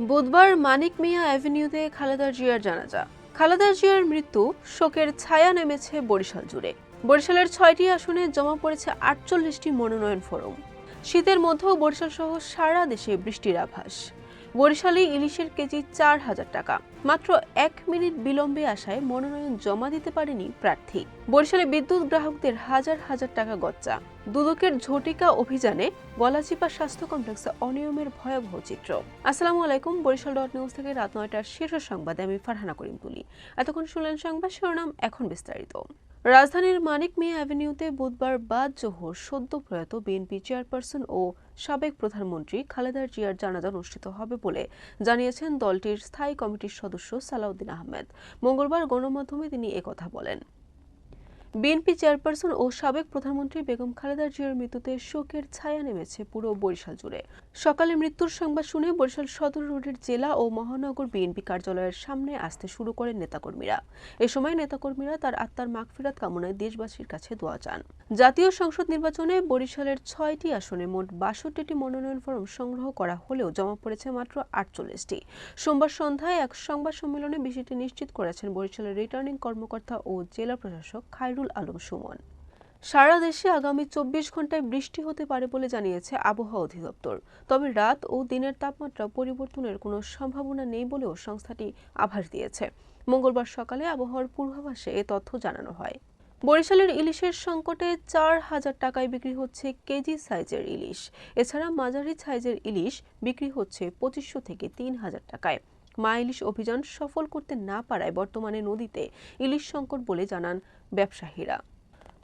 বুধবার মানিক মিয়া অ্যাভিনিউতে খালেদা জিয়ার জানাজা। খালেদা জিয়ার মৃত্যু শোকের ছায়া নেমেছে বরিশাল জুড়ে। বরিশালের ছয়টি আসনে জমা পড়েছে আটচল্লিশটি মনোনয়ন ফরম। শীতের মধ্যেও বরিশাল সহ সারা দেশে বৃষ্টির আভাস। বরিশালে ইলিশের কেজি চার হাজার টাকা। মাত্র এক মিনিট বিলম্বে আসায় মনোনয়ন জমা দিতে পারেনি প্রার্থী। বরিশালে বিদ্যুৎ গ্রাহকদের হাজার হাজার টাকা গচ্চা। দুদকের ঝটিকা অভিযানে গলাচিপা স্বাস্থ্য কমপ্লেক্সে অনিয়মের ভয়াবহ চিত্র। আসসালামু আলাইকুম, বরিশাল ডট নিউজ থেকে রাত নয়টার শীর্ষ সংবাদে আমি ফারহানা করিম তুলি। এতক্ষণ শুনলেন সংবাদ শিরোনাম, এখন বিস্তারিত। রাজধানীর মানিক মিয়া অ্যাভিনিউতে বুধবার বাদ জোহর সদ্য প্রয়াত বিএনপি চেয়ারপারসন ও সাবেক প্রধানমন্ত্রী খালেদা জিয়ার জানাজা অনুষ্ঠিত হবে বলে জানিয়েছেন দলটির স্থায়ী কমিটির সদস্য সালাউদ্দিন আহমেদ। মঙ্গলবার গণমাধ্যমে তিনি একথা বলেন। বিএনপি চেয়ারপারসন ও সাবেক প্রধানমন্ত্রী বেগম খালেদা জিয়ার মৃত্যুতে শোকের ছায়া নেমেছে পুরো বরিশাল জুড়ে। সকালে মৃত্যুর সংবাদ শুনে বরিশাল সদর রোডের জেলা ও মহানগর বিএনপি কার্যালয়ের সামনে আসতে শুরু করেন নেতাকর্মীরা। এ সময় নেতাকর্মীরা তার আত্মার মাগফিরাত কামনায় দেশবাসীর কাছে দোয়া চান। জাতীয় সংসদ নির্বাচনে বরিশালের ছয়টি আসনে মোট বাষট্টিটি মনোনয়ন ফরম সংগ্রহ করা হলেও জমা পড়েছে মাত্র আটচল্লিশটি। সোমবার সন্ধ্যায় এক সংবাদ সম্মেলনে বিষয়টি নিশ্চিত করেছেন বরিশালের রিটার্নিং কর্মকর্তা ও জেলা প্রশাসক খায়রুল আলম সুমন। সারা দেশে আগামী চব্বিশ ঘন্টায় বৃষ্টি হতে পারে বলে জানিয়েছে আবহাওয়া অধিদপ্তর। তবে রাত ও দিনের তাপমাত্রা পরিবর্তনের কোনো সম্ভাবনা নেই বলেও সংস্থাটি আভাস দিয়েছে। মঙ্গলবার সকালে আবহাওয়ার পূর্বাভাসে এ তথ্য জানানো হয়। বরিশালের ইলিশের সংকটে চার হাজার টাকায় বিক্রি হচ্ছে কেজি সাইজের ইলিশ। এছাড়া মাঝারি সাইজের ইলিশ বিক্রি হচ্ছে পঁচিশশো থেকে তিন হাজার টাকায়। মা ইলিশ অভিযান সফল করতে না পারায় বর্তমানে নদীতে ইলিশ সংকট বলে জানান ব্যবসায়ীরা।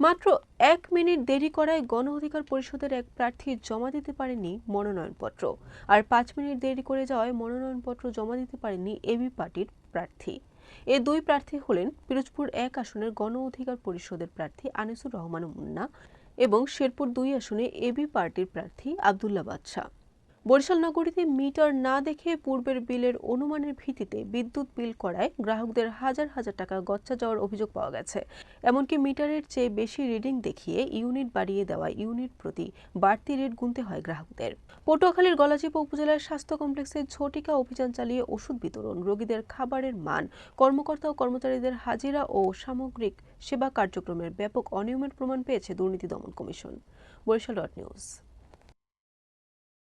মাত্র এক মিনিট দেরি করায় গণ অধিকার পরিষদের এক প্রার্থী জমা দিতে পারেনি মনোনয়নপত্র। আর পাঁচ মিনিট দেরি করে যাওয়ায় মনোনয়নপত্র জমা দিতে পারেনি এবি পার্টির প্রার্থী। এ দুই প্রার্থী হলেন পিরোজপুর এক আসনের গণ অধিকার পরিষদের প্রার্থী আনিসুর রহমান মুন্না এবং শেরপুর দুই আসনে এবি পার্টির প্রার্থী আবদুল্লা বাদশাহ। বরিশাল নগরীতে মিটার না দেখে পূর্বের বিলের অনুমানের ভিত্তিতে বিদ্যুৎ বিল করায় গ্রাহকদের হাজার হাজার টাকা গচ্চা যাওয়ার অভিযোগ পাওয়া গেছে। এমনকি মিটারের চেয়ে বেশি রিডিং দেখিয়ে ইউনিট বাড়িয়ে দেওয়া ইউনিট প্রতি বাড়তি রেট গুনতে হয় গ্রাহকদের। পটুয়াখালীর গলাচিপা উপজেলার স্বাস্থ্য কমপ্লেক্সে ঝটিকা অভিযান চালিয়ে ওষুধ বিতরণ, রোগীদের খাবারের মান, কর্মকর্তা ও কর্মচারীদের হাজিরা ও সামগ্রিক সেবা কার্যক্রমের ব্যাপক অনিয়মের প্রমাণ পেয়েছে দুর্নীতি দমন কমিশন। Barishal dot news.